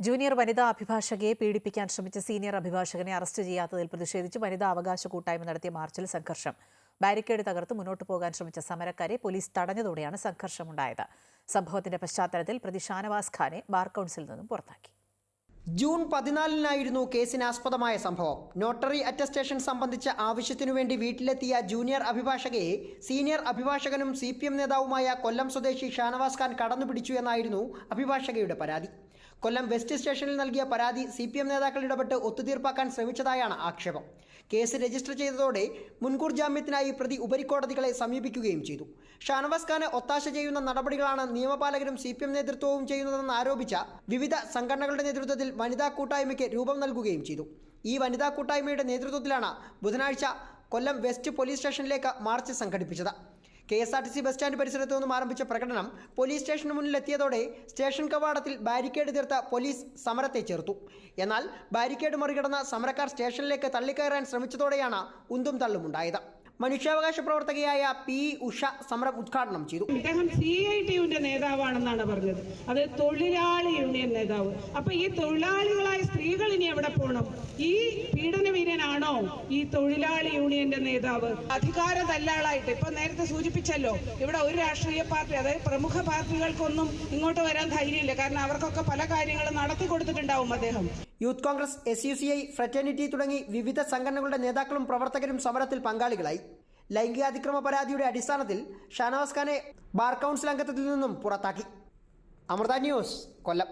Junior വനിതാ അഭിഭാഷകയെ പീഡിപ്പിക്കാൻ ശ്രമിച്ച സീനിയർ അഭിഭാഷകനെ അറസ്റ്റ് ചെയ്യാത്തതിൽ പ്രതിഷേധിച്ച് വനിതാ അവകാശ കൂട്ടായ്മ നടത്തിയ മാർച്ചിൽ സംഘർഷം. ബാരിക്കേഡ് തകർത്ത് മുന്നോട്ട് പോകാൻ ശ്രമിച്ച സമരക്കാരെ പോലീസ് തടഞ്ഞതോടെയാണ് സംഘർഷമുണ്ടായത്. സംഭവത്തിന്റെ പശ്ചാത്തലത്തിൽ പ്രതി ഷാനവാസ് ഖാനെ ബാർ കൗൺസിലിൽ നിന്നും പുറത്താക്കി. ജൂൺ പതിനാലിനായിരുന്നു കേസിനാസ്പദമായ സംഭവം. നോട്ടറി അറ്റസ്റ്റേഷൻ സംബന്ധിച്ച ആവശ്യത്തിനു വേണ്ടി വീട്ടിലെത്തിയ ജൂനിയർ അഭിഭാഷകയെ സീനിയർ അഭിഭാഷകനും സി നേതാവുമായ കൊല്ലം സ്വദേശി ഷാനവാസ് ഖാൻ കടന്നുപിടിച്ചു എന്നായിരുന്നു അഭിഭാഷകയുടെ പരാതി. കൊല്ലം വെസ്റ്റ് സ്റ്റേഷനിൽ നൽകിയ പരാതി സി പി എം നേതാക്കൾ ഇടപെട്ട് ഒത്തുതീർപ്പാക്കാൻ ശ്രമിച്ചതായാണ് ആക്ഷേപം. കേസ് രജിസ്റ്റർ ചെയ്തതോടെ മുൻകൂർ ജാമ്യത്തിനായി പ്രതി ഉപരിക്കോടതികളെ സമീപിക്കുകയും ചെയ്തു. ഷാനവാസ് ഖാന് ഒത്താശ ചെയ്യുന്ന നടപടികളാണ് നിയമപാലകരും സി പി എം നേതൃത്വവും ചെയ്യുന്നതെന്ന് ആരോപിച്ച വിവിധ സംഘടനകളുടെ നേതൃത്വത്തിൽ വനിതാ കൂട്ടായ്മയ്ക്ക് രൂപം നൽകുകയും ചെയ്തു. ഈ വനിതാ കൂട്ടായ്മയുടെ നേതൃത്വത്തിലാണ് ബുധനാഴ്ച കൊല്ലം വെസ്റ്റ് പോലീസ് സ്റ്റേഷനിലേക്ക് മാർച്ച് സംഘടിപ്പിച്ചത്. K S R T C bus stand പരിസരത്തു നിന്നും ആരംഭിച്ച പ്രകടനം പോലീസ് സ്റ്റേഷന് മുന്നിലെത്തിയതോടെ സ്റ്റേഷൻ കവാടത്തിൽ ബാരിക്കേഡ് തീർത്ത പോലീസ് സമരത്തെ ചേർത്തു എന്നാൽ ബാരിക്കേഡ് മറികടന്ന സമരക്കാർ സ്റ്റേഷനിലേക്ക് തള്ളിക്കയറാൻ ശ്രമിച്ചതോടെയാണ് ഉന്തും തള്ളും തള്ളുമുണ്ടായത്. മനുഷ്യാവകാശ പ്രവർത്തകയായ പി ഉഷ സമരം ഉദ്ഘാടനം ചെയ്തു. അദ്ദേഹം സി ഐ ടി യുവിന്റെ നേതാവാണെന്നാണ് പറഞ്ഞത്. അത് തൊഴിലാളി യൂണിയൻ നേതാവ്. അപ്പൊ ഈ തൊഴിലാളികളായ സ്ത്രീകൾ ഇനി എവിടെ പോകണം ഈ പീഡനവീരനാണോ ഈ തൊഴിലാളി യൂണിയന്റെ നേതാവ്? അധികാര തല്ലാളായിട്ട് ഇപ്പൊ നേരത്തെ സൂചിപ്പിച്ചല്ലോ ഇവിടെ ഒരു രാഷ്ട്രീയ പാർട്ടി അതായത് പ്രമുഖ പാർട്ടികൾക്കൊന്നും ഇങ്ങോട്ട് വരാൻ ധൈര്യമില്ല. കാരണം അവർക്കൊക്കെ പല കാര്യങ്ങളും നടത്തി കൊടുത്തിട്ടുണ്ടാവും അദ്ദേഹം. Youth Congress S U C I fraternity തുടങ്ങി വിവിധ സംഘടനകളുടെ നേതാക്കളും പ്രവർത്തകരും സമരത്തിൽ പങ്കാളികളായി. ലൈംഗികാതിക്രമ പരാതിയുടെ അടിസ്ഥാനത്തിൽ ഷാനവാസ് ഖാനെ ബാർ കൗൺസിൽ അംഗത്വത്തിൽ നിന്നും പുറത്താക്കി. അമൃത ന്യൂസ് കൊല്ലം.